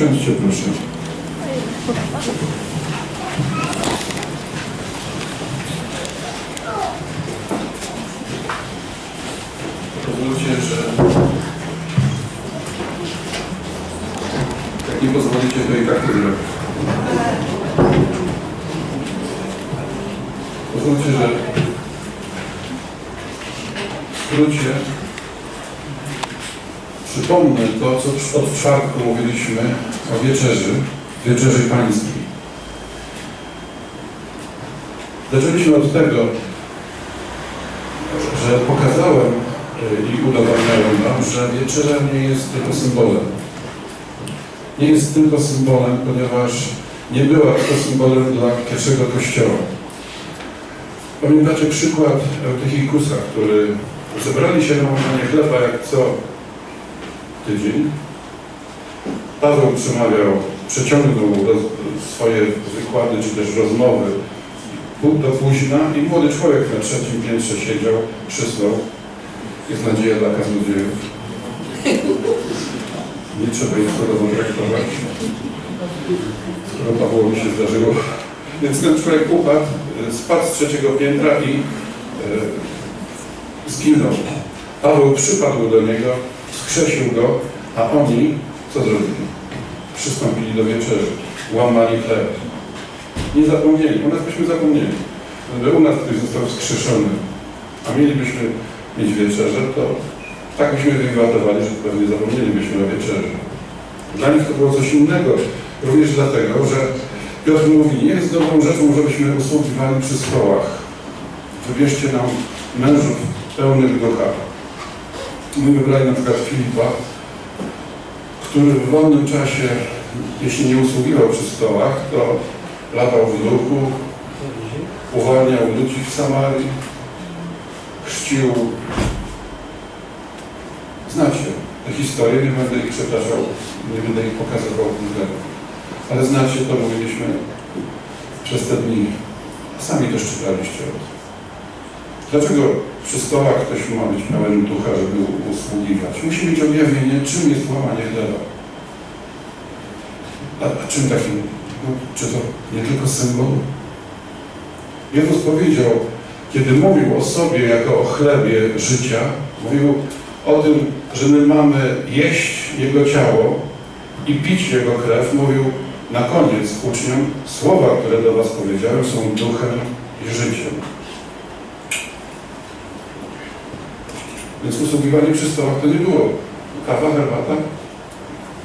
Usiądźcie proszę. Pozwólcie, że jak nie pozwolicie, to i tak to zrobię. Pozwólcie, że w skrócie przypomnę to, co od czwartku mówiliśmy o wieczerzy, wieczerzy pańskiej. Zaczęliśmy od tego, że pokazałem y, i udowadniałem Wam, że wieczerza nie jest tylko symbolem. Nie jest tylko symbolem, ponieważ nie była tylko symbolem dla pierwszego kościoła. Pamiętacie przykład Eutychikusa, który zebrali się na łamanie chleba jak co tydzień. Paweł przemawiał, przeciągnął swoje wykłady czy też rozmowy do późna i młody człowiek na trzecim piętrze siedział, przysnął. Jest nadzieja dla kaznodziejów. Nie trzeba ich tego traktować. Skoro Pawłowi się zdarzyło. Więc ten człowiek upadł, y, spadł z trzeciego piętra i e, zginął. Paweł przypadł do niego, skrzesił go, a oni co zrobili? Przystąpili do wieczerzy, łamali chleb. Nie zapomnieli, u nas byśmy zapomnieli. Gdyby u nas ktoś został wskrzeszony, a mielibyśmy mieć wieczerzę, to tak byśmy wygwałtowali, że pewnie zapomnielibyśmy o wieczerzy. Dla nich to było coś innego, również dlatego, że Piotr mówi, nie jest dobrą rzeczą, żebyśmy usługiwali przy stołach. Wybierzcie nam mężów pełnych ducha. My wybrali na przykład Filipa, który w wolnym czasie, jeśli nie usługiwał przy stołach, to latał w duchu, uwalniał ludzi w Samarii, chrzcił. Znacie te historie, nie będę ich przepraszał, nie będę ich pokazywał względu. Ale znacie, to mówiliśmy przez te dni. Sami też czytaliście o tym. Dlaczego przy stołach ktoś ma być pełen ducha, żeby usługiwać? Musi mieć objawienie, czym jest łamanie chleba. A, a czym takim? No, czy to nie tylko symbol? Jezus powiedział, kiedy mówił o sobie jako o chlebie życia, mówił o tym, że my mamy jeść Jego ciało i pić Jego krew, mówił na koniec uczniom, słowa, które do Was powiedziałem, są duchem i życiem. Więc usługiwanie przy stołach to nie było kawa, herbata,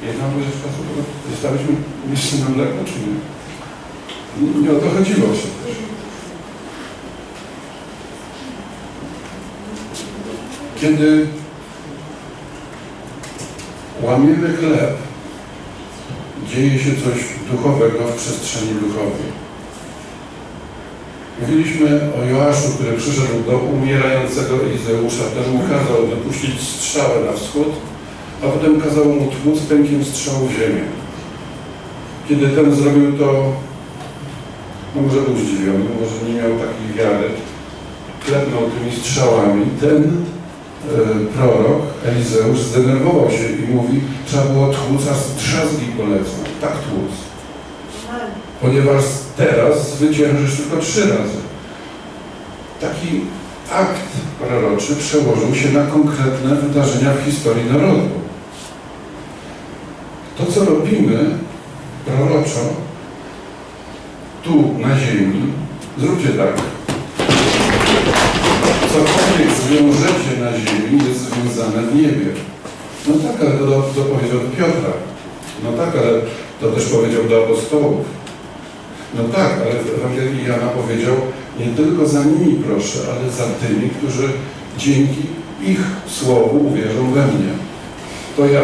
jedna łyżeczka cukru. Zostaliśmy miejsce na mleko, czy nie? nie? O to chodziło przecież. Kiedy łamiemy chleb, dzieje się coś duchowego w przestrzeni duchowej. Mówiliśmy o Joaszu, który przyszedł do umierającego Elizeusza. Ten mu kazał wypuścić strzałę na wschód, a potem kazał mu tłuc pękiem strzału w ziemię. Kiedy ten zrobił to, no może był zdziwiony, może nie miał takiej wiary, klepnął tymi strzałami. Ten e, prorok, Elizeusz, zdenerwował się i mówi, trzeba było tłuc, aż drzazgi polecą. Tak tłuc ponieważ teraz zwyciężysz tylko trzy razy. Taki akt proroczy przełożył się na konkretne wydarzenia w historii narodu. To, co robimy proroczo tu na ziemi, zróbcie tak. Cokolwiek zwiążecie na ziemi jest związane w niebie. No tak, ale to, to powiedział Piotra. No tak, ale to też powiedział do apostołów. No tak, ale w Ewangelii Jana powiedział, nie tylko za nimi proszę, ale za tymi, którzy dzięki ich słowu uwierzą we mnie. To ja.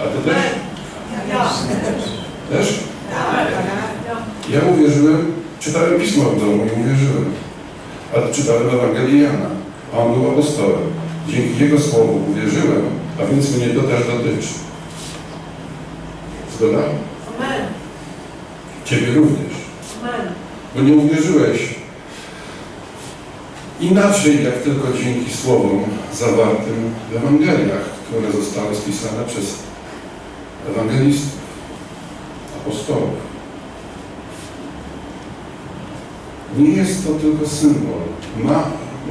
A ty też? Też? Ja uwierzyłem, czytałem Pismo w domu i uwierzyłem. A czytałem Ewangelię Jana, a on był apostołem. Dzięki jego słowu uwierzyłem, a więc mnie to też dotyczy. Zgoda? Ciebie również. Bo nie uwierzyłeś inaczej, jak tylko dzięki słowom zawartym w Ewangeliach, które zostały spisane przez ewangelistów, apostołów. Nie jest to tylko symbol. Ma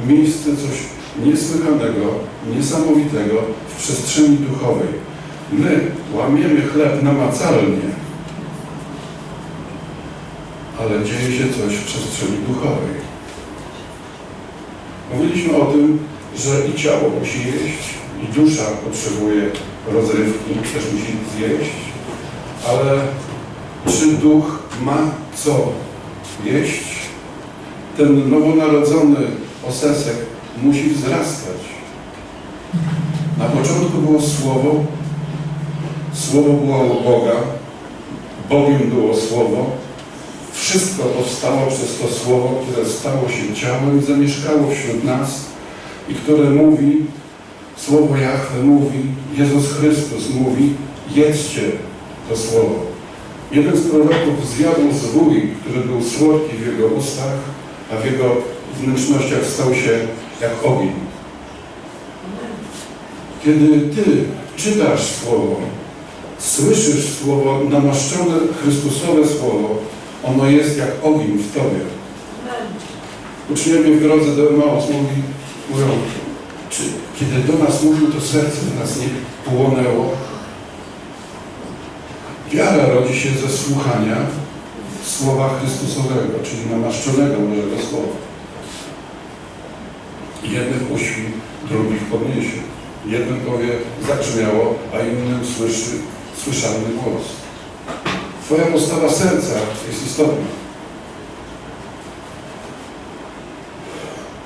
miejsce coś niesłychanego, niesamowitego w przestrzeni duchowej. My łamiemy chleb namacalnie, ale dzieje się coś w przestrzeni duchowej. Mówiliśmy o tym, że i ciało musi jeść, i dusza potrzebuje rozrywki, też musi zjeść, ale czy duch ma co jeść? Ten nowonarodzony osesek musi wzrastać. Na początku było Słowo, Słowo było Boga, Bogiem było Słowo. Wszystko powstało przez to Słowo, które stało się ciałem i zamieszkało wśród nas i które mówi, Słowo Jahwe mówi, Jezus Chrystus mówi, jedzcie to Słowo. Jeden z proroków zjadł zwój, który był słodki w jego ustach, a w jego wnętrznościach stał się jak ogień. Kiedy Ty czytasz Słowo, słyszysz Słowo, namaszczone Chrystusowe Słowo, ono jest jak ogień w Tobie. Uczniowie w drodze do Emaus mówi, mówią, czy kiedy do nas mówił, to serce w nas nie płonęło? Wiara rodzi się ze słuchania Słowa Chrystusowego, czyli namaszczonego Bożego Słowa. Jednych uśpi, drugich podniesie. Jeden powie, zabrzmiało, a innym słyszy słyszalny głos. Twoja postawa serca jest istotna.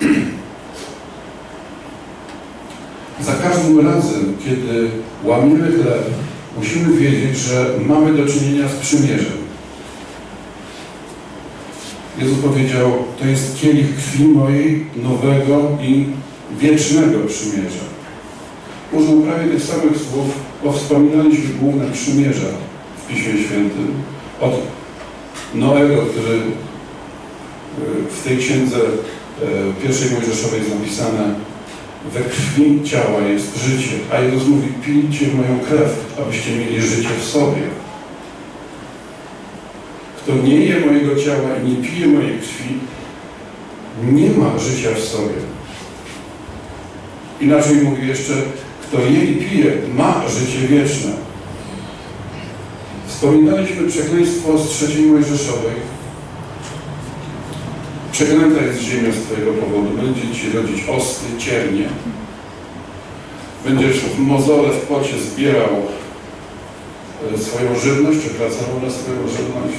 Za każdym razem, kiedy łamiemy chleb, musimy wiedzieć, że mamy do czynienia z przymierzem. Jezus powiedział, to jest kielich krwi mojej, nowego i wiecznego przymierza. Użył prawie tych samych słów, bo wspominaliśmy główne przymierza w Piśmie Świętym. Od Noego, który y, w tej księdze y, pierwszej Mojżeszowej jest napisane we krwi ciała jest życie, a Jezus mówi, pijcie moją krew, abyście mieli życie w sobie. Kto nie je mojego ciała i nie pije mojej krwi, nie ma życia w sobie. Inaczej mówi jeszcze, kto je i pije, ma życie wieczne. Wspominaliśmy przekleństwo z trzeciej Mojżeszowej. Przeklęta jest ziemia z Twojego powodu. Będzie Ci rodzić osty, ciernie. Będziesz w mozole, w pocie zbierał e, swoją żywność, czy na swoją żywność.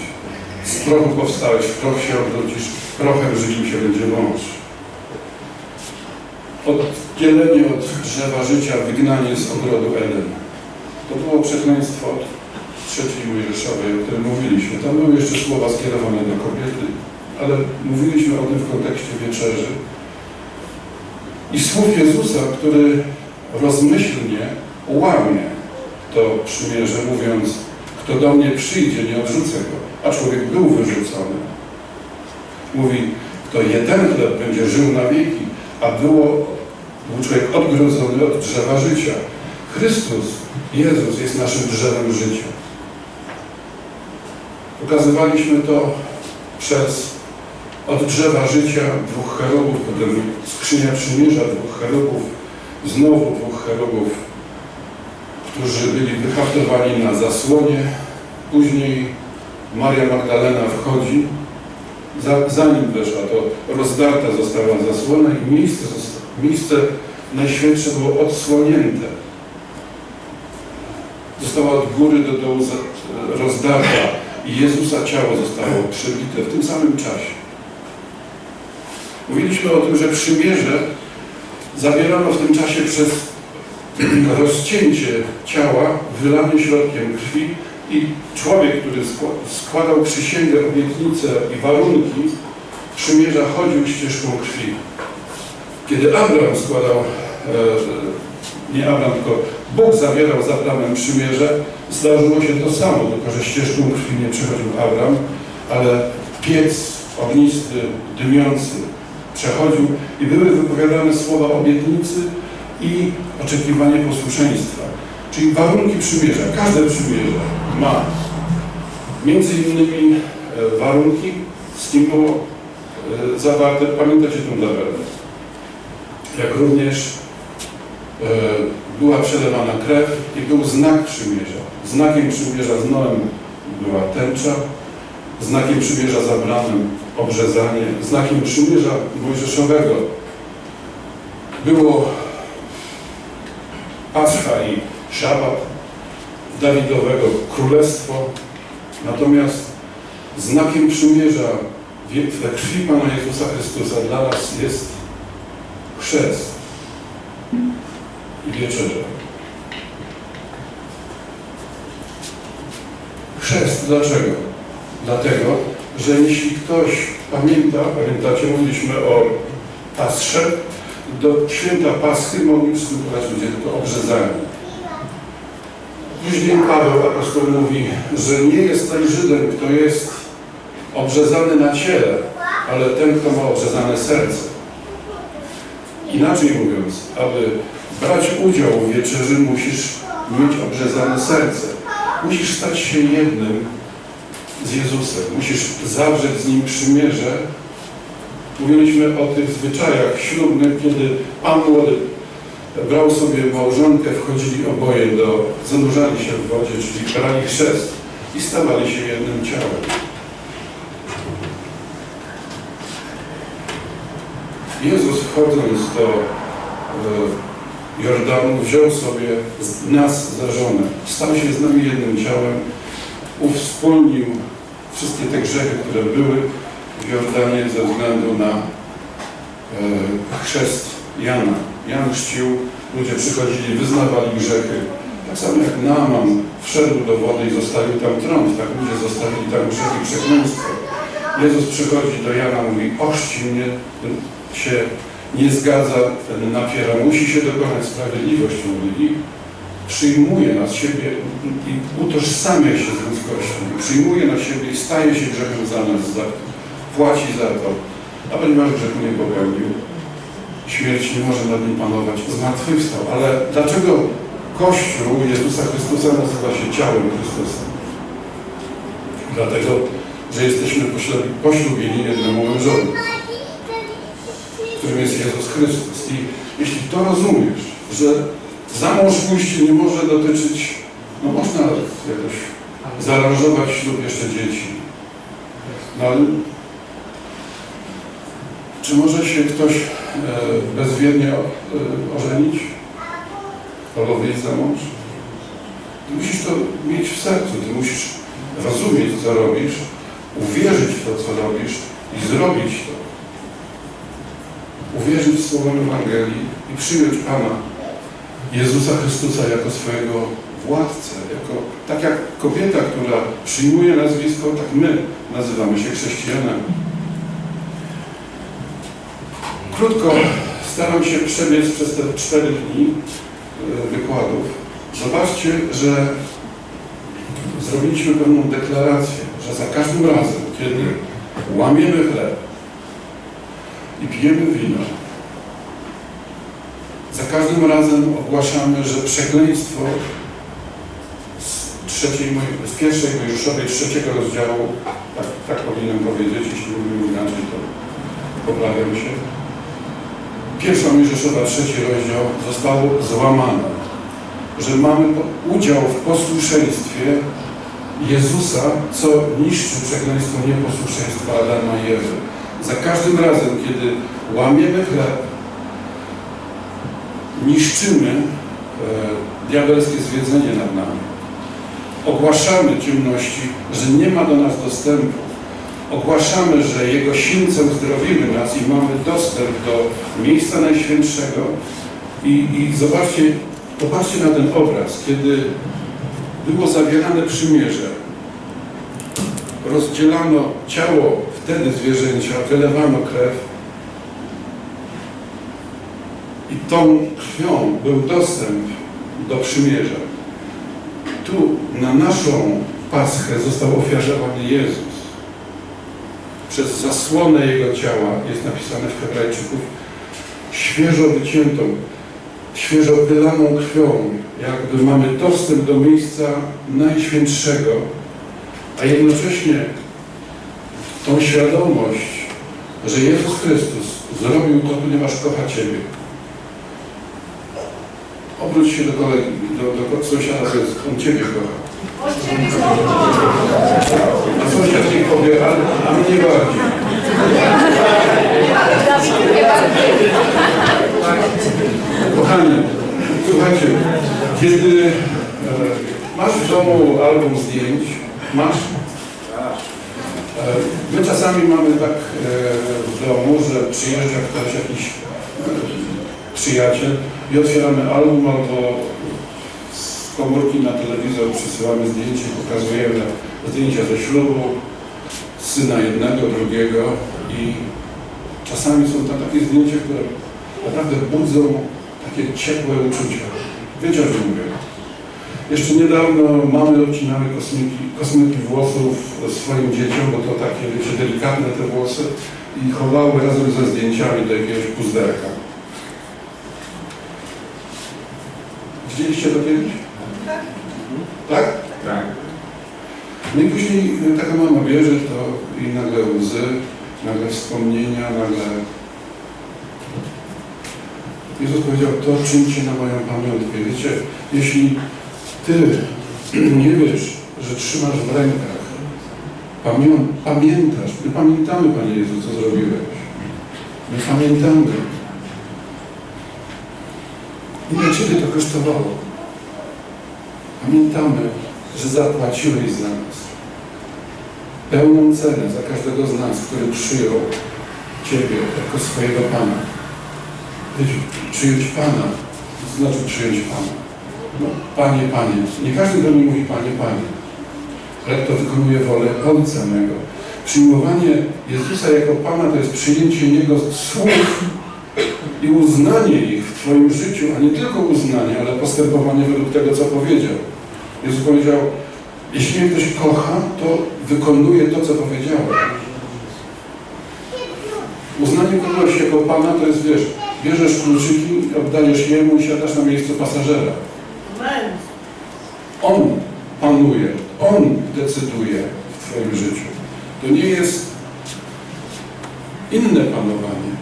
Z prochu powstałeś, w proch się obrócisz, prochem żywił się będzie wąż. Oddzielenie od drzewa życia, wygnanie z ogrodu Eden. To było przekleństwo trzeciej Mojżeszowej, o którym mówiliśmy. Tam były jeszcze słowa skierowane do kobiety, ale mówiliśmy o tym w kontekście wieczerzy. I słów Jezusa, który rozmyślnie łamie to przymierze, mówiąc, kto do mnie przyjdzie, nie odrzucę go. A człowiek był wyrzucony. Mówi, kto je ten chleb, będzie żył na wieki, a było, był człowiek odgrodzony od drzewa życia. Chrystus, Jezus jest naszym drzewem życia. Pokazywaliśmy to przez od drzewa życia dwóch cherubów, potem skrzynia przymierza dwóch cherubów, znowu dwóch cherubów, którzy byli wyhaftowani na zasłonie. Później Maria Magdalena wchodzi, zanim weszła, to rozdarta została zasłona i miejsce, miejsce najświętsze było odsłonięte. Została od góry do dołu rozdarta i Jezusa ciało zostało przebite w tym samym czasie. Mówiliśmy o tym, że przymierze zawierano w tym czasie przez rozcięcie ciała, wylanie środkiem krwi i człowiek, który składał przysięgę, obietnicę i warunki przymierza, chodził ścieżką krwi. Kiedy Abraham składał, e, nie Abraham, tylko Bóg zawierał z Abrahamem przymierze, zdarzyło się to samo, tylko że ścieżką krwi nie przechodził Abraham, ale piec ognisty, dymiący przechodził i były wypowiadane słowa obietnicy i oczekiwanie posłuszeństwa. Czyli warunki przymierza. Każde przymierze ma między innymi e, warunki, z kim było e, zawarte, pamiętacie tą tabelę, jak również e, była przelewana krew i był znak przymierza. Znakiem przymierza z Noem była tęcza, znakiem przymierza z Abrahamem obrzezanie, znakiem przymierza mojżeszowego było Pascha i Szabat Dawidowego Królestwo, natomiast znakiem przymierza we krwi Pana Jezusa Chrystusa dla nas jest chrzest i wieczerza. Chrzest dlaczego? Dlatego, że jeśli ktoś pamięta, pamiętacie, mówiliśmy o Pasrze, do święta Paschy mogli przystępować ludzie tylko obrzezani. Później Paweł apostoł mówi, że nie jest ten Żydem, kto jest obrzezany na ciele, ale ten, kto ma obrzezane serce. Inaczej mówiąc, aby brać udział w wieczerzy, musisz mieć obrzezane serce. Musisz stać się jednym z Jezusem. Musisz zawrzeć z Nim przymierze. Mówiliśmy o tych zwyczajach ślubnych, kiedy Pan młody brał sobie małżonkę, wchodzili oboje do, zanurzali się w wodzie, czyli brali chrzest i stawali się jednym ciałem. Jezus wchodząc do e, Jordanu wziął sobie nas za żonę, stał się z nami jednym ciałem, uwspólnił wszystkie te grzechy, które były w Jordanie ze względu na e, chrzest Jana. Jan chrzcił, ludzie przychodzili, wyznawali grzechy. Tak samo jak Naaman wszedł do wody i zostawił tam trąd, tak ludzie zostawili tam grzechy i przekleństwo. Jezus przychodzi do Jana, mówi, oszci mnie, się nie zgadza, wtedy napiera, musi się dokonać sprawiedliwość, mówi, i przyjmuje na siebie i utożsamia się z ludzkością, przyjmuje na siebie i staje się grzechem za nas, płaci za to, a ponieważ grzechu nie popełnił, śmierć nie może nad nim panować, zmartwychwstał. Ale dlaczego Kościół Jezusa Chrystusa nazywa się ciałem Chrystusa? Dlatego, że jesteśmy poślubieni jednemu mężowi, którym jest Jezus Chrystus. I jeśli to rozumiesz, że za mąż pójście nie może dotyczyć, no można jakoś zaaranżować ślub jeszcze dzieci. No ale czy może się ktoś e, bezwiednie e, ożenić? Albo wyjść za mąż? Ty musisz to mieć w sercu, ty musisz rozumieć, co robisz, uwierzyć w to, co robisz i zrobić to. Uwierzyć słowom Ewangelii i przyjąć Pana Jezusa Chrystusa jako swojego władcę, jako, tak jak kobieta, która przyjmuje nazwisko, tak my nazywamy się chrześcijanami. Krótko staram się przebiec przez te cztery dni e, wykładów. Zobaczcie, że zrobiliśmy pewną deklarację, że za każdym razem, kiedy łamiemy chleb i pijemy wino, za każdym razem ogłaszamy, że przekleństwo z, trzeciej, z pierwszej Mojżeszowej, trzeciego rozdziału, tak, tak powinienem powiedzieć, jeśli mówimy inaczej, to poprawiam się, pierwsza Mojżeszowa, trzeci rozdział zostało złamane. Że mamy udział w posłuszeństwie Jezusa, co niszczy przekleństwo nieposłuszeństwa Adama i. Za każdym razem, kiedy łamiemy chleb, niszczymy e, diabelskie zwiedzenie nad nami. Ogłaszamy ciemności, że nie ma do nas dostępu. Ogłaszamy, że Jego silnicą zdrowimy nas i mamy dostęp do miejsca Najświętszego. I, i zobaczcie, popatrzcie na ten obraz, kiedy było zawierane przymierze, rozdzielano ciało wtedy zwierzęcia, wylewano krew i tą krwią był dostęp do przymierza. Tu na naszą Paschę został ofiarzowany Jezus przez zasłonę Jego ciała, jest napisane w Hebrajczyków, świeżo wyciętą świeżo wylaną krwią, jakby mamy dostęp do miejsca najświętszego, a jednocześnie tą świadomość, że Jezus Chrystus zrobił to, ponieważ kocha Ciebie. Obróć się do kolegi, do, do sąsiada, to on Ciebie kocha. A sąsiad nie powie, ale a mnie bardziej. Kochani, słuchajcie, kiedy e, masz w domu album zdjęć, masz? My czasami mamy tak e, w domu, że przyjeżdża ktoś, jakiś e, przyjaciel i otwieramy album albo z komórki na telewizor przysyłamy zdjęcie, pokazujemy zdjęcia ze ślubu, syna jednego, drugiego i czasami są to takie zdjęcia, które naprawdę budzą takie ciepłe uczucia. Wiecie o czym mówię? Jeszcze niedawno mamy odcinały kosmyki, kosmyki włosów swoim dzieciom, bo to takie, wiecie, delikatne te włosy i chowały razem ze zdjęciami do jakiegoś puzderka. Widzieliście to kiedyś? Tak? Tak. No i później taka mama bierze to i nagle łzy, nagle wspomnienia, nagle... Jezus powiedział, to czyńcie na moją pamiątkę. Wiecie, jeśli Ty nie wiesz, że trzymasz w rękach, pamią pamiętasz, my pamiętamy, Panie Jezu, co zrobiłeś. My pamiętamy. Ile Ciebie to kosztowało? Pamiętamy, że zapłaciłeś za nas pełną cenę za każdego z nas, który przyjął Ciebie jako swojego Pana. Przyjąć Pana, to znaczy przyjąć Pana. No, Panie, Panie. Nie każdy do mnie mówi Panie, Panie. Ale kto wykonuje wolę Ojca mego. Przyjmowanie Jezusa jako Pana to jest przyjęcie Jego słów i uznanie ich w Twoim życiu, a nie tylko uznanie, ale postępowanie według tego, co powiedział. Jezus powiedział, jeśli mnie ktoś kocha, to wykonuje to, co powiedziałem. Uznanie kogoś jako Pana to jest, wiesz, bierzesz kluczyki, oddajesz Jemu i siadasz na miejscu pasażera. On panuje, On decyduje w Twoim życiu. To nie jest inne panowanie.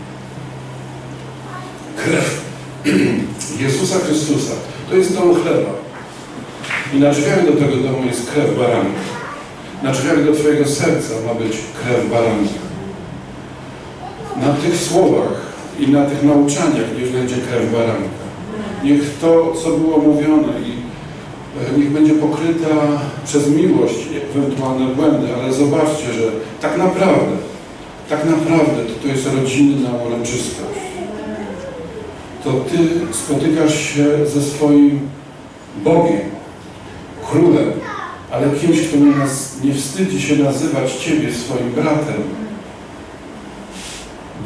Krew Jezusa Chrystusa to jest dom chleba. I na drzwiach do tego domu jest krew baranka. Na drzwiach do Twojego serca ma być krew baranka. Na tych słowach i na tych nauczaniach niech będzie krew baranka. Niech to, co było mówione i e, niech będzie pokryta przez miłość ewentualne błędy, ale zobaczcie, że tak naprawdę, tak naprawdę to, to jest rodzinna uręczystość. To Ty spotykasz się ze swoim Bogiem, królem, ale kimś, kto nie, nas, nie wstydzi się nazywać Ciebie swoim bratem,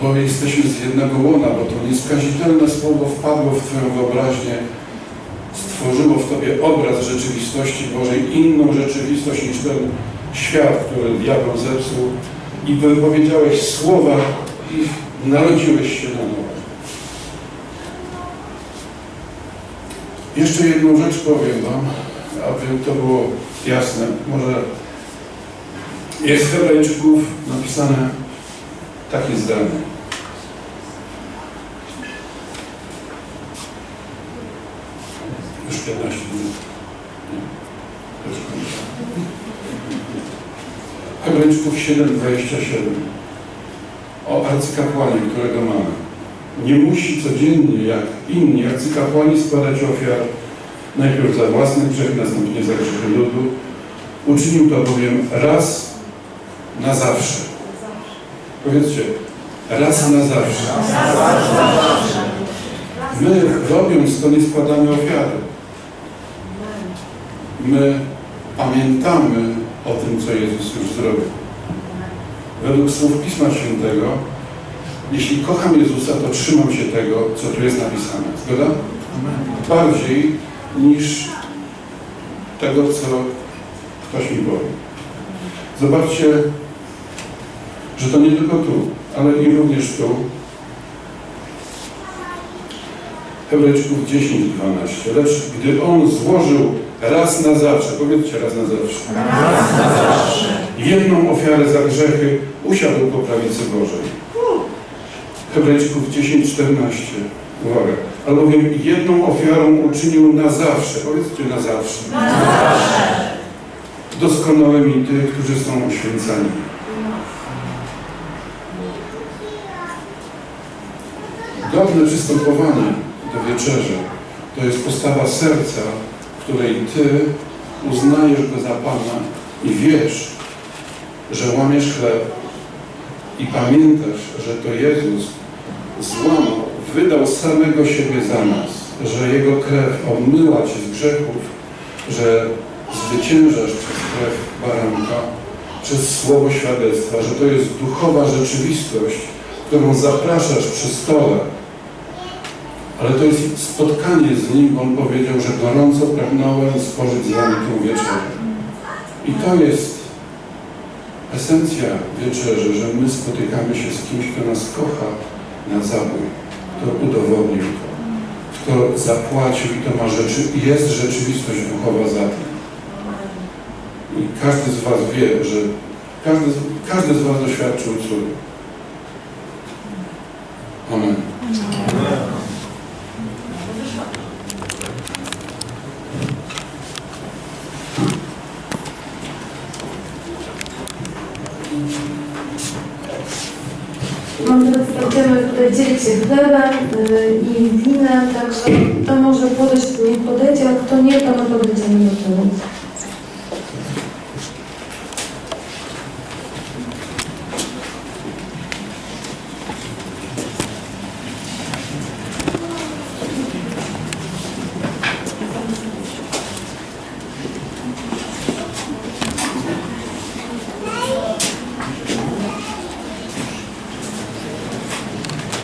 bo jesteśmy z jednego łona, bo to nieskazitelne słowo wpadło w Twoją wyobraźnię, stworzyło w Tobie obraz rzeczywistości Bożej, inną rzeczywistość niż ten świat, który diabeł zepsuł i wypowiedziałeś słowa i narodziłeś się na nowo. Jeszcze jedną rzecz powiem Wam, aby to było jasne. Może jest w Hebrajczyków napisane takie zdanie. Już 15 minut. Hebrajczyków 7,27 o arcykapłanie, którego mamy. Nie musi codziennie, jak inni arcykapłani, składać ofiar najpierw za własny grzech, następnie za grzechy ludu. Uczynił to bowiem raz na zawsze. Powiedzcie, raz na zawsze. My, robiąc to, nie składamy ofiary. My pamiętamy o tym, co Jezus już zrobił. Według słów Pisma Świętego, jeśli kocham Jezusa, to trzymam się tego, co tu jest napisane. Zgoda? Bardziej niż tego, co ktoś mi powie. Zobaczcie, że to nie tylko tu, ale i również tu. Hebrajczyków 10:12. Lecz gdy On złożył raz na zawsze, powiedzcie raz na zawsze, jedną ofiarę za grzechy, usiadł po prawicy Bożej. Hebrajczyków 10:14. Uwaga. Albowiem jedną ofiarą uczynił na zawsze, powiedzcie na zawsze, doskonałymi tych, którzy są uświęcani. Godne przystępowanie do wieczerzy. To jest postawa serca, w której Ty uznajesz Go za Pana i wiesz, że łamiesz chleb i pamiętasz, że to Jezus złamał, wydał samego siebie za nas, że Jego krew omyła Cię z grzechów, że zwyciężasz przez krew baranka, przez słowo świadectwa, że to jest duchowa rzeczywistość, którą zapraszasz przy stole, ale to jest spotkanie z Nim, bo On powiedział, że gorąco pragnąłem spożyć z Wami tę wieczerzę. I to jest esencja wieczerzy, że my spotykamy się z kimś, kto nas kocha na zabój, kto udowodnił to, kto zapłacił i to ma rzeczy, jest rzeczywistość duchowa za tym. I każdy z Was wie, że każdy, każdy z Was doświadczył cudu. Amen. Mam teraz będziemy tutaj dzielić się chlebem y, i winem, także kto może podejść, niech podejdzie, a kto nie, to my podejdziemy do tyłu.